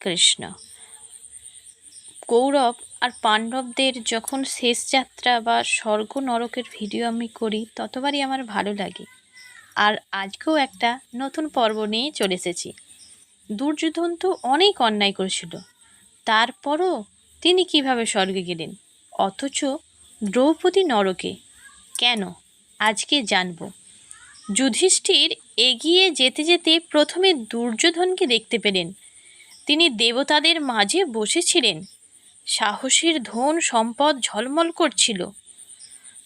কৃষ্ণ। কৌরব আর পাণ্ডবদের যখন শেষ যাত্রা বা স্বর্গ নরকের ভিডিও আমি করি, ততবারই আমার ভালো লাগে। আর আজকেও একটা নতুন পর্ব নিয়ে চলে এসেছি। দুর্যোধন তো অনেক অন্যায় করেছিল। তারপরও তিনি কীভাবে স্বর্গে গেলেন? অথচ দ্রৌপদী নরকে। কেন? আজকে জানব। যুধিষ্ঠির এগিয়ে যেতে যেতে প্রথমে দুর্যোধনকে দেখতে পেলেন। তিনি দেবতাদের মাঝে বসেছিলেন। সাহসীর ধন সম্পদ ঝলমল করছিল।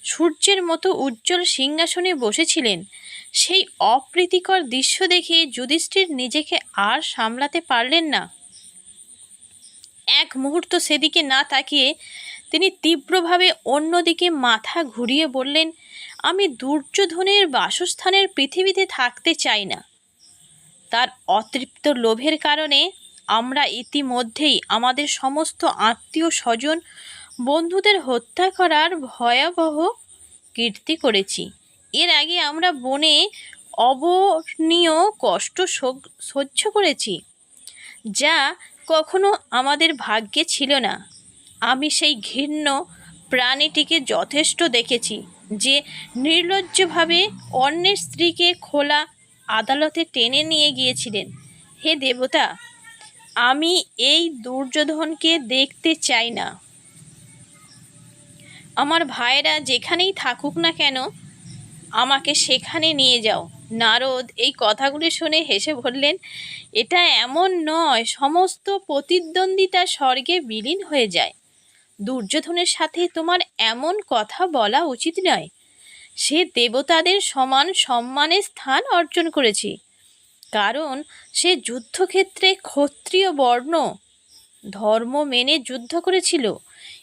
সূর্যের মতো উজ্জ্বল সিংহাসনে বসেছিলেন। সেই অপ্রীতিকর দৃশ্য দেখে যুধিষ্ঠির নিজেকে আর সামলাতে পারলেন না। এক মুহূর্ত সেদিকে না তাকিয়ে তিনি তীব্রভাবে অন্যদিকে মাথা ঘুরিয়ে বললেন, আমি দুর্যোধনের বাসস্থানের পৃথিবীতে থাকতে চাই না। তার অতৃপ্ত লোভের কারণে আমরা ইতিমধ্যেই আমাদের সমস্ত আত্মীয় স্বজন বন্ধুদের হত্যা করার ভয়াবহ কীর্তি করেছি। এর আগে আমরা বনে অবনীয় কষ্ট সহ- সহ্য করেছি, যা কখনো আমাদের ভাগ্যে ছিল না। আমি সেই ঘৃণ্য প্রাণীটিকে যথেষ্ট দেখেছি, যে নির্লজ্জভাবে অন্যের স্ত্রীকে খোলা আদালতে টেনে নিয়ে গিয়েছিলেন। হে দেবতা আমি এই দুর্যোধনকে দেখতে চাই না। আমার ভাইরা যেখানেই থাকুক না কেন, আমাকে সেখানে নিয়ে যাও। নারদ এই কথাগুলি শুনে হেসে বললেন, এটা এমন নয়, সমস্ত প্রতিদ্বন্দ্বিতা স্বর্গে বিলীন হয়ে যায়। দুর্যোধনের সাথে তোমার এমন কথা বলা উচিত নয়। সে দেবতাদের সমান সম্মানের স্থান অর্জন করেছে। কারণ সে যুদ্ধক্ষেত্রে ক্ষত্রিয় বর্ণ। ধর্ম মেনে যুদ্ধ করেছিল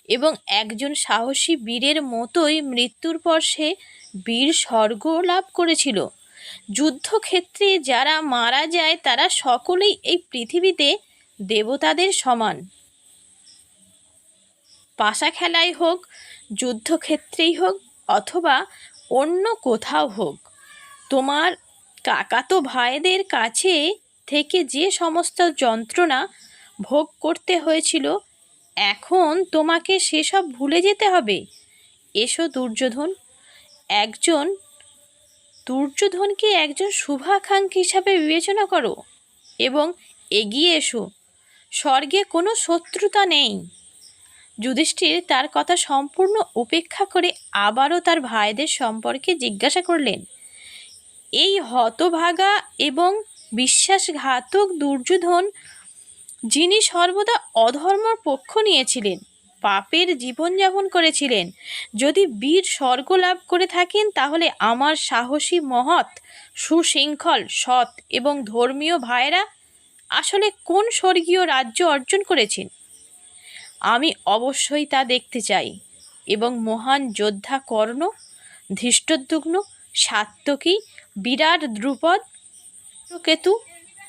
এবং একজন সাহসী বীরের মতোই মৃত্যুর পর সে বীর স্বর্গ লাভ করেছিল। যুদ্ধক্ষেত্রে যারা মারা যায়, তারা সকলেই এই পৃথিবীতে দেবতাদের সমান। পাশা খেলাই হোক, যুদ্ধক্ষেত্রেই হোক, অথবা অন্য কোথাও হোক, তোমার কাকাতো ভাইদের কাছে থেকে যে সমস্ত যন্ত্রণা ভোগ করতে হয়েছিল, এখন তোমাকে সেসব ভুলে যেতে হবে। এসো দুর্যোধন। একজন, দুর্যোধনকে একজন শুভাকাঙ্ক্ষী হিসাবে বিবেচনা করো এবং এগিয়ে এসো। স্বর্গে কোনো শত্রুতা নেই। যুধিষ্ঠির তার কথা সম্পূর্ণ উপেক্ষা করে আবারও তার ভাইদের সম্পর্কে জিজ্ঞাসা করলেন। এই হতভাগা এবং বিশ্বাসঘাতক দুর্যোধন, যিনি সর্বদা অধর্মর পক্ষ নিয়েছিলেন, পাপের জীবনযাপন করেছিলেন, যদি বীর স্বর্গ লাভ করে থাকেন, তাহলে আমার সাহসী মহৎ, সুশৃঙ্খল, সৎ এবং ধর্মীয় ভাইয়েরা আসলে কোন স্বর্গীয় রাজ্য অর্জন করেছেন? আমি অবশ্যই তা দেখতে চাই এবং মহান যোদ্ধা কর্ণ ধৃষ্টদ্যুগ্ন সাত্যকী বিরাট দ্রুপদ কেতু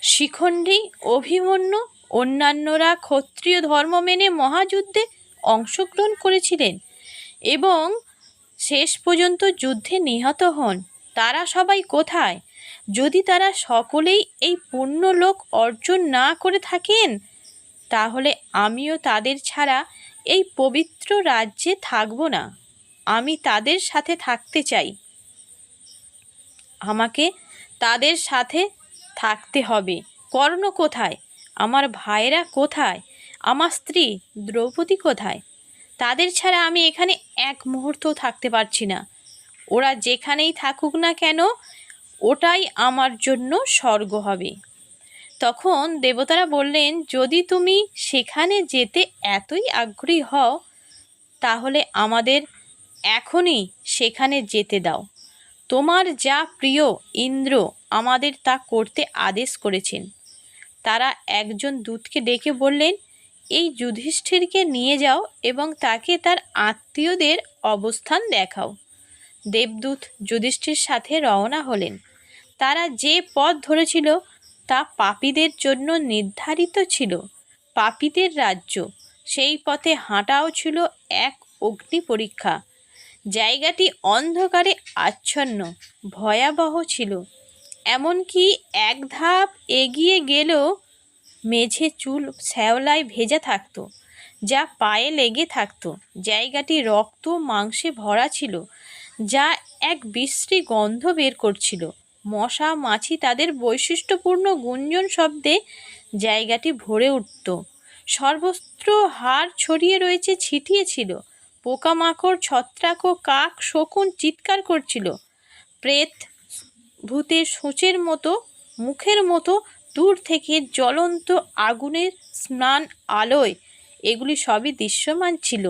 শিখণ্ডী, অভিমন্যু, অন্যান্যরা ক্ষত্রিয় ধর্ম মেনে মহাযুদ্ধে অংশগ্রহণ করেছিলেন এবং শেষ পর্যন্ত যুদ্ধে নিহত হন। তারা সবাই কোথায়? যদি তারা সকলেই এই পুণ্যলোক অর্জন না করে থাকেন, তাহলে আমিও তাদের ছাড়া এই পবিত্র রাজ্যে থাকব না। আমি তাদের সাথে থাকতে চাই। আমাকে তাদের সাথে থাকতে হবে। কর্ণ কোথায়? আমার ভাইরা কোথায়? আমার স্ত্রী দ্রৌপদী কোথায়? তাদের ছাড়া আমি এখানে এক মুহূর্তও থাকতে পারছি না। ওরা যেখানেই থাকুক না কেন, ওটাই আমার জন্য স্বর্গ হবে। তখন দেবতারা বললেন, যদি তুমি সেখানে যেতে এতই আগ্রহী হও, তাহলে আমাদের এখনই সেখানে যেতে দাও। তোমার যা প্রিয় ইন্দ্র আমাদের তা করতে আদেশ করেছেন। তারা একজন দূতকে ডেকে বললেন, এই যুধিষ্ঠিরকে নিয়ে যাও এবং তাকে তার আত্মীয়দের অবস্থান দেখাও। দেবদূত যুধিষ্ঠির সাথে রওনা হলেন। তারা যে পথ ধরেছিল তা পাপীদের জন্য নির্ধারিত ছিল, পাপীদের রাজ্য। সেই পথে হাঁটাও ছিল এক অগ্নি পরীক্ষা। জায়গাটি অন্ধকারে আচ্ছন্ন, ভয়াবহ ছিল। এমনকি এক ধাপ এগিয়ে গেলেও মেঝে চুল শ্যাওলায় ভেজা থাকতো, যা পায়ে লেগে থাকতো। জায়গাটি রক্ত মাংসে ভরা ছিল, যা এক বিশ্রী গন্ধ বের করছিল। মশা, মাছি তাদের বৈশিষ্ট্যপূর্ণ গুঞ্জন শব্দে জায়গাটি ভরে উঠত। সর্বত্র হাড় ছড়িয়ে রয়েছে, ছিটিয়ে ছিল। পোকামাকড়, ছত্রাক ও কাক শকুন চিৎকার করছিল। প্রেত ভূতের সূচের মতো, মুখের মতো দূর থেকে জ্বলন্ত আগুনের স্নান আলোয় এগুলি সবই দৃশ্যমান ছিল।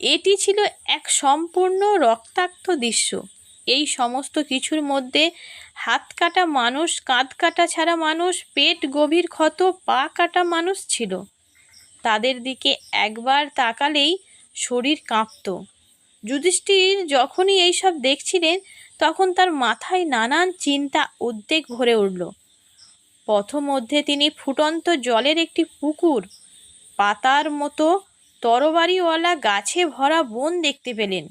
এটি ছিল এক সম্পূর্ণ রক্তাক্ত দৃশ্য। এই সমস্ত কিছুর মধ্যে হাত কাটা মানুষ কাঁধ কাটা ছাড়া মানুষ, পেট গভীর ক্ষত, পা কাটা মানুষ ছিল। তাদের দিকে একবার তাকালেই শরীর কাঁপত। যুধিষ্ঠির যখনই এইসব দেখছিলেন, তখন তার মাথায় নানান চিন্তা, উদ্বেগ ভরে উঠল। পথমধ্যে তিনি ফুটন্ত জলের একটি পুকুর, পাতার মতো তরবারিওয়ালা গাছে ভরা বন দেখতে পেলেন।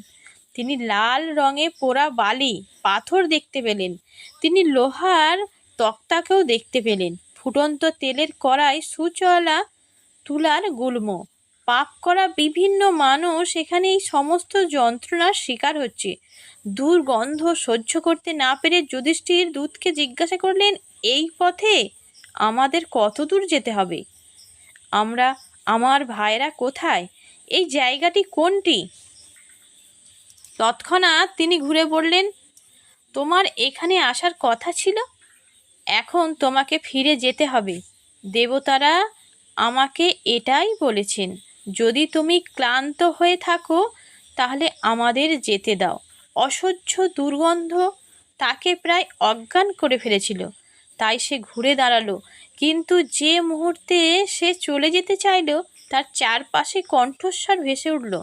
তিনি লাল রঙে পোড়া বালি, পাথর দেখতে পেলেন। তিনি লোহার তক্তাকেও দেখতে পেলেন। ফুটন্ত তেলের কড়াই, সুচলা তুলার গুল্ম। পাপ করা বিভিন্ন মানুষ এখানে এই সমস্ত যন্ত্রণার শিকার হচ্ছে। দুর্গন্ধ সহ্য করতে না পেরে যুধিষ্ঠির দূতকে জিজ্ঞাসা করলেন, এই পথে আমাদের কত দূর যেতে হবে? আমরা, আমার ভাইরা কোথায়? এই জায়গাটি কোনটি? তৎক্ষণাৎ তিনি ঘুরে বললেন, তোমার এখানে আসার কথা ছিল? এখন তোমাকে ফিরে যেতে হবে। দেবতারা আমাকে এটাই বলেছেন। যদি তুমি ক্লান্ত হয়ে থাকো, তাহলে আমাদের যেতে দাও। অসহ্য দুর্গন্ধ তাকে প্রায় অজ্ঞান করে ফেলেছিল। তাই সে ঘুরে দাঁড়াল, কিন্তু যে মুহূর্তে সে চলে যেতে চাইল, তার চারপাশে কণ্ঠস্বর ভেসে উঠল,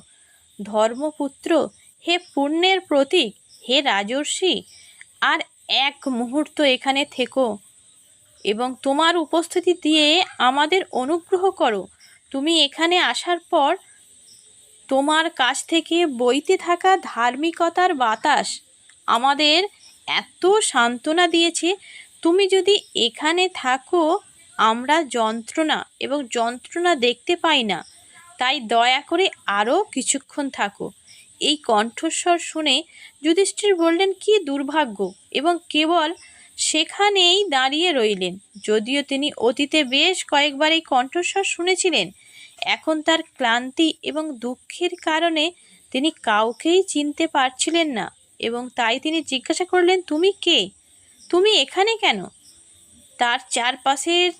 ধর্মপুত্র, হে পুণ্যের প্রতীক, হে রাজর্ষি, আর এক মুহূর্ত এখানে থেকো এবং তোমার উপস্থিতি দিয়ে আমাদের অনুগ্রহ করো। তুমি এখানে আসার পর তোমার কাছ থেকে বইতে থাকা ধার্মিকতার বাতাস আমাদের এত সান্ত্বনা দিয়েছে। তুমি যদি এখানে থাকো, আমরা যন্ত্রণা এবং যন্ত্রণা দেখতে পাই না। তাই দয়া করে আরও কিছুক্ষণ থাকো। এই কণ্ঠস্বর শুনে যুধিষ্ঠির বললেন, কি দুর্ভাগ্য! এবং কেবল সেখানেই দাঁড়িয়ে রইলেন। যদিও তিনি অতীতে বেশ কয়েকবার এই কণ্ঠস্বর শুনেছিলেন এখন তার ক্লান্তি এবং দুঃখের কারণে তিনি কাউকেই চিনতে পারছিলেন না এবং তাই তিনি জিজ্ঞাসা করলেন, তুমি কে? তুমি এখানে কেন? তার চারপাশের,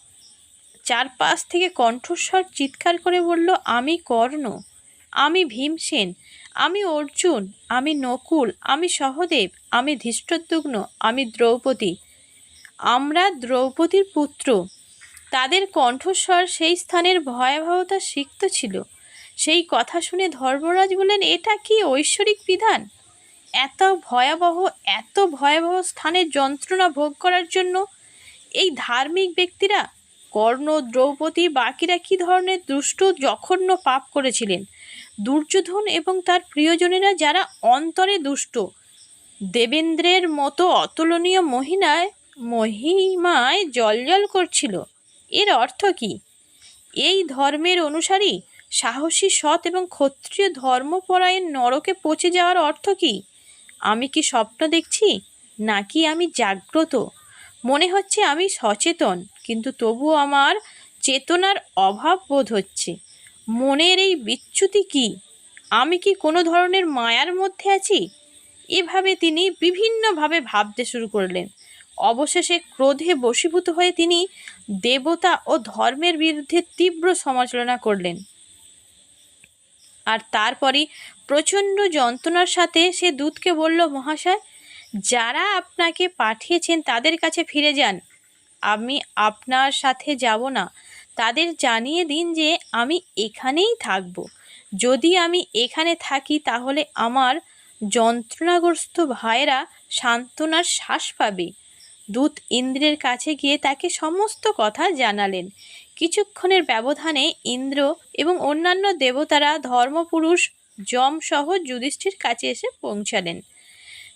চারপাশ থেকে কণ্ঠস্বর চিৎকার করে বলল, আমি কর্ণ, আমি ভীমসেন, আমি অর্জুন, আমি নকুল, আমি সহদেব, আমি ধৃষ্টদ্যুগ্ন, আমি দ্রৌপদী। আমরা দ্রৌপদীর পুত্র তাদের কণ্ঠস্বর সেই স্থানের ভয়াবহতা সিক্ত ছিল। সেই কথা শুনে ধর্মরাজ বললেন, এটা কি ঐশ্বরিক বিধান? এত ভয়াবহ এত ভয়াবহ স্থানের যন্ত্রণা ভোগ করার জন্য এই ধার্মিক ব্যক্তিরা, কর্ণ, দ্রৌপদী, বাকিরা কী ধরনের দুষ্ট, জঘন্য পাপ করেছিলেন? দুর্যোধন এবং তার প্রিয়জনেরা যারা অন্তরে দুষ্ট, দেবেন্দ্রের মতো অতুলনীয় মহিনায়, মহিমায় জলজল করছিল। এর অর্থ কি? এই ধর্মের অনুসারী সাহসী সৎ এবং ক্ষত্রিয় ধর্মপরায়ণ নরকে পচে যাওয়ার অর্থ কি? আমি কি স্বপ্ন দেখছি? নাকি আমি জাগ্রত? মনে হচ্ছে আমি সচেতন, কিন্তু তবুও আমার চেতনার অভাব বোধ হচ্ছে। মনের এই বিচ্যুতি কি? আমি কি কোনো ধরনের মায়ার মধ্যে আছি? এভাবে তিনি বিভিন্নভাবে ভাবতে শুরু করলেন। অবশেষে ক্রোধে বশীভূত হয়ে তিনি দেবতা ও ধর্মের বিরুদ্ধে তীব্র সমালোচনা করলেন। আর তারপরে প্রচণ্ড যন্ত্রণার সাথে সে দূতকে বলল, মহাশয়, যারা আপনাকে পাঠিয়েছেন তাদের কাছে ফিরে যান। আমি আপনার সাথে যাব না। তাদের জানিয়ে দিন যে আমি এখানেই থাকব। যদি আমি এখানে থাকি তাহলে আমার যন্ত্রণাগ্রস্ত ভাইয়েরা সান্ত্বনার শ্বাস পাবে। দূত ইন্দ্রের কাছে গিয়ে তাকে সমস্ত কথা জানালেন। কিছুক্ষণের ব্যবধানে ইন্দ্র এবং অন্যান্য দেবতারা ধর্মপুরুষ যমসহ যুধিষ্ঠির কাছে এসে পৌঁছালেন।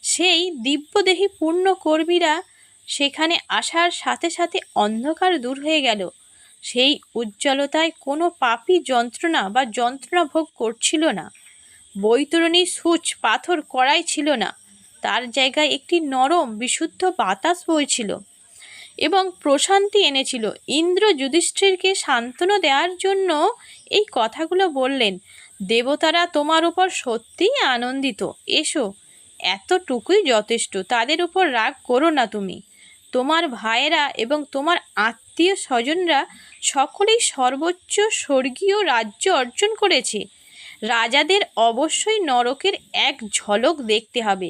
সেই দিব্যদেহী পূর্ণ কর্মীরা সেখানে আসার সাথে সাথে অন্ধকার দূর হয়ে গেল। সেই উজ্জ্বলতায় কোনো পাপি যন্ত্রণা বা যন্ত্রণা ভোগ করছিল না। বৈতরণী সূচ, পাথর, কড়াই ছিল না। তার জায়গায় একটি নরম, বিশুদ্ধ বাতাস বইছিল এবং প্রশান্তি এনেছিল। ইন্দ্র যুধিষ্ঠিরকে সান্ত্বনা দেওয়ার জন্য এই কথাগুলো বললেন, দেবতারা তোমার উপর সত্যিই আনন্দিত। এসো, এতটুকুই যথেষ্ট। তাদের উপর রাগ করো না তুমি। তোমার ভাইয়েরা এবং তোমার আত্মীয় স্বজনরা সকলেই সর্বোচ্চ স্বর্গীয় রাজ্য অর্জন করেছে। রাজাদের অবশ্যই নরকের এক ঝলক দেখতে হবে।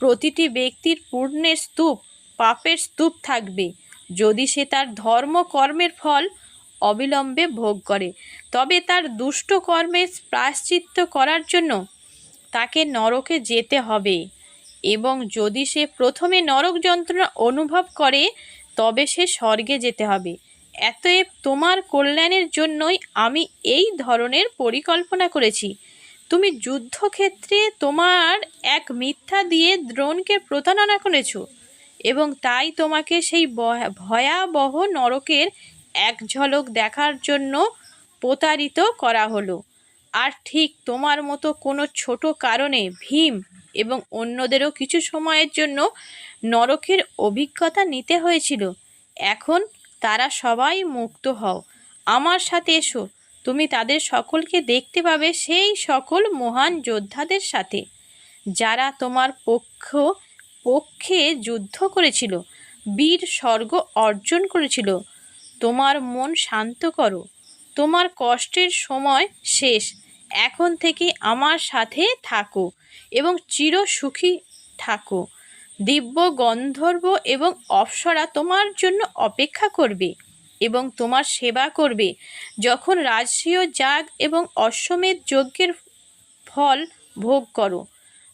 প্রতিটি ব্যক্তির পূর্ণের স্তূপ, পাপের স্তূপ থাকবে। যদি সে তার ধর্ম কর্মের ফল অবিলম্বে ভোগ করে, তবে তার দুষ্ট কর্মের প্রায়শ্চিত্ত করার জন্য তাকে নরকে যেতে হবে এবং যদি সে প্রথমে নরক যন্ত্রণা অনুভব করে, তবে সে স্বর্গে যেতে হবে। এতএব তোমার কল্যাণের জন্যই আমি এই ধরনের পরিকল্পনা করেছি। তুমি যুদ্ধক্ষেত্রে তোমার এক মিথ্যা দিয়ে দ্রোণকে প্রতারণা করেছ এবং তাই তোমাকে সেই ভয়াবহ নরকের এক ঝলক দেখার জন্য প্রতারিত করা হলো। আর ঠিক তোমার মতো কোনো ছোট কারণে ভীম এবং অন্যদেরও কিছু সময়ের জন্য নরকের অভিজ্ঞতা নিতে হয়েছিল। এখন তারা সবাই মুক্ত হও। আমার সাথে এসো। তুমি তাদের সকলকে দেখতে পাবে সেই সকল মহান যোদ্ধাদের সাথে। যারা তোমার পক্ষ, পক্ষে যুদ্ধ করেছিল, বীর স্বর্গ অর্জন করেছিল, তোমার মন শান্ত করো। তোমার কষ্টের সময় শেষ। এখন থেকে আমার সাথে থাকো এবং চির সুখী থাকো। দিব্য গন্ধর্ব এবং অপ্সরা তোমার জন্য অপেক্ষা করবে। এবং তোমার সেবা করবে। যখন রাজসীয় যাগ এবং অশ্বমেধ যজ্ঞের ফল ভোগ করো।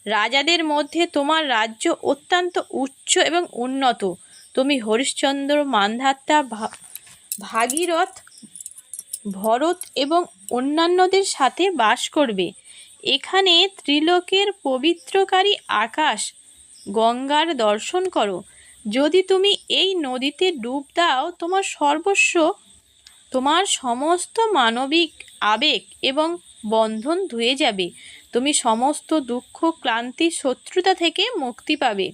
রাজাদের মধ্যে তোমার রাজ্য অত্যন্ত উচ্চ এবং উন্নত। তুমি হরিশ্চন্দ্র মান্ধাত্তা ভাগীরথ, ভরত এবং অন্যান্যদের সাথে বাস করবে। এখানে ত্রিলোকের পবিত্রকারী আকাশ গঙ্গার দর্শন করো। যদি তুমি এই নদীতে ডুব দাও, তোমার সর্বস্ব, তোমার সমস্ত মানবিক আবেগ এবং বন্ধন ধুয়ে যাবে। তুমি সমস্ত দুঃখ, ক্লান্তি, শত্রুতা থেকে মুক্তি পাবে।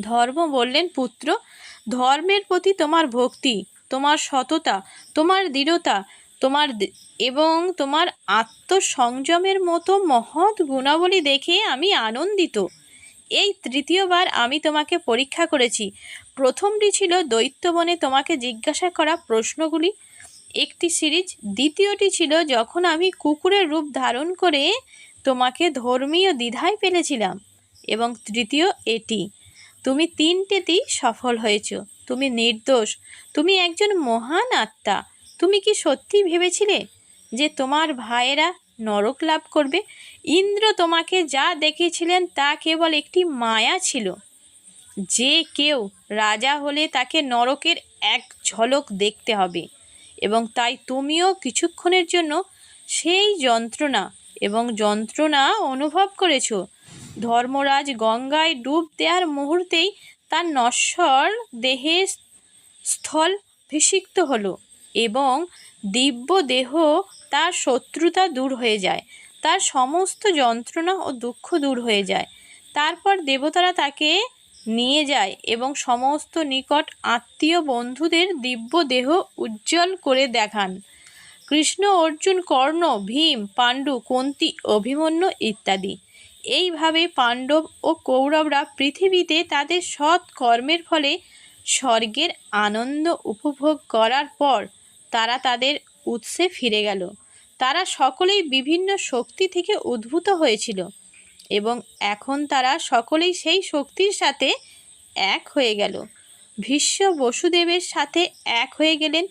ধর্ম বললেন পুত্র, ধর্মের প্রতি তোমার ভক্তি, তোমার সততা, তোমার দৃঢ়তা, তোমার এবং তোমার আত্মসংযমের মতো মহৎ গুণাবলী দেখে আমি আনন্দিত। এই তৃতীয়বার আমি তোমাকে পরীক্ষা করেছি। প্রথমটি ছিল দৈত্যবনে তোমাকে জিজ্ঞাসা করা প্রশ্নগুলি। একটি সিরিজ। দ্বিতীয়টি ছিল যখন আমি কুকুরের রূপ ধারণ করে তোমাকে ধর্মীয় দ্বিধায় ফেলেছিলাম। এবং তৃতীয় এটি, তুমি তিনটেতেই সফল হয়েছ। তুমি নির্দোষ। তুমি একজন মহান আত্মা। তুমি কি সত্যি ভেবেছিলে যে তোমার ভাইয়েরা নরক লাভ করবে? ইন্দ্র তোমাকে যা দেখেছিলেন তা কেবল একটি মায়া ছিল। যে কেউ রাজা হলে তাকে নরকের এক ঝলক দেখতে হবে এবং তাই তুমিও কিছুক্ষণের জন্য সেই যন্ত্রণা এবং যন্ত্রণা অনুভব করেছ। ধর্মরাজ গঙ্গায় ডুব দেওয়ার মুহূর্তেই তার নশ্বর দেহে স্থল ভিষিক্ত হলো এবং দিব্য দেহ তার শত্রুতা দূর হয়ে যায়। তার সমস্ত যন্ত্রণা ও দুঃখ দূর হয়ে যায়। তারপর দেবতারা তাকে নিয়ে যায় এবং সমস্ত নিকট আত্মীয় বন্ধুদের দিব্য দেহ উজ্জ্বল করে দেখান। কৃষ্ণ, অর্জুন, কর্ণ, ভীম, পাণ্ডু, কন্তি, অভিমন্যু ইত্যাদি। এইভাবে পাণ্ডব ও কৌরবরা পৃথিবীতে তাদের সৎ কর্মের ফলে স্বর্গের আনন্দ উপভোগ করার পর তারা তাদের উৎসে ফিরে গেল। তারা সকলেই বিভিন্ন শক্তি থেকে উদ্ভূত হয়েছিল এবং এখন তারা সকলেই সেই শক্তির সাথে এক হয়ে গেল। ভীষ্ম বসুদেবের সাথে এক হয়ে গেলেন,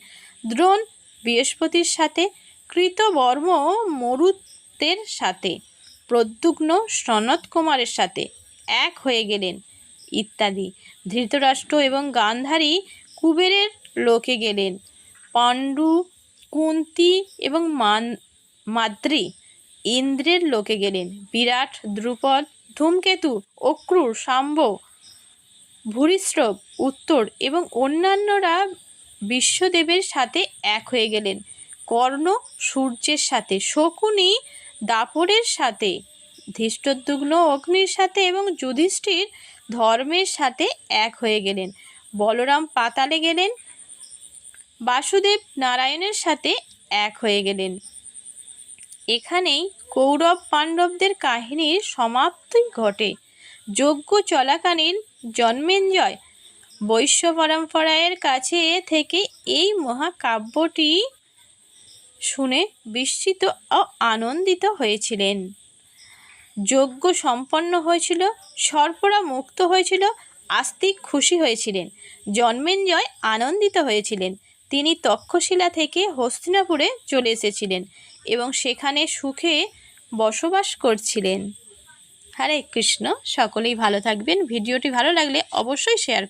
দ্রোণ বৃহস্পতির সাথে, কৃতবর্ম মরুতের সাথে, প্রদ্যুগ্ন সনত কুমারের সাথে এক হয়ে গেলেন ইত্যাদি। ধৃতরাষ্ট্র এবং গান্ধারী কুবেরের লোকে গেলেন। পাণ্ডু কুন্তি এবং মান মাদ্রি ইন্দ্রের লোকে গেলেন। বিরাট, দ্রুপদ, ধূমকেতু অক্রুর শাম্ব ভূরিশ্রব উত্তর এবং অন্যান্যরা বিশ্বদেবের সাথে এক হয়ে গেলেন। কর্ণ সূর্যের সাথে, শকুনি দাপরের সাথে ধৃষ্টদ্যুগ্ন অগ্নির সাথে এবং যুধিষ্ঠির ধর্মের সাথে এক হয়ে গেলেন। বলরাম পাতালে গেলেন বাসুদেব নারায়ণের সাথে এক হয়ে গেলেন। এখানেই কৌরব পাণ্ডবদের কাহিনীর সমাপ্তি ঘটে। যজ্ঞ চলাকালীন জন্মেঞ্জয় বৈশ্য পরম্পরায়ের কাছে থেকে এই মহাকাব্যটি শুনে বিস্মিত ও আনন্দিত হয়েছিলেন। যজ্ঞ সম্পন্ন হয়েছিল, সর্পরা মুক্ত হয়েছিল, আস্তিক খুশি হয়েছিলেন, জন্মেঞ্জয় আনন্দিত হয়েছিলেন। তিনি তক্ষশিলা থেকে হস্তিনাপুরে চলে এসেছিলেন এবং সেখানে সুখে বসবাস করছিলেন। হরে কৃষ্ণ, সকলেই ভালো থাকবেন। ভিডিওটি ভালো লাগলে অবশ্যই শেয়ার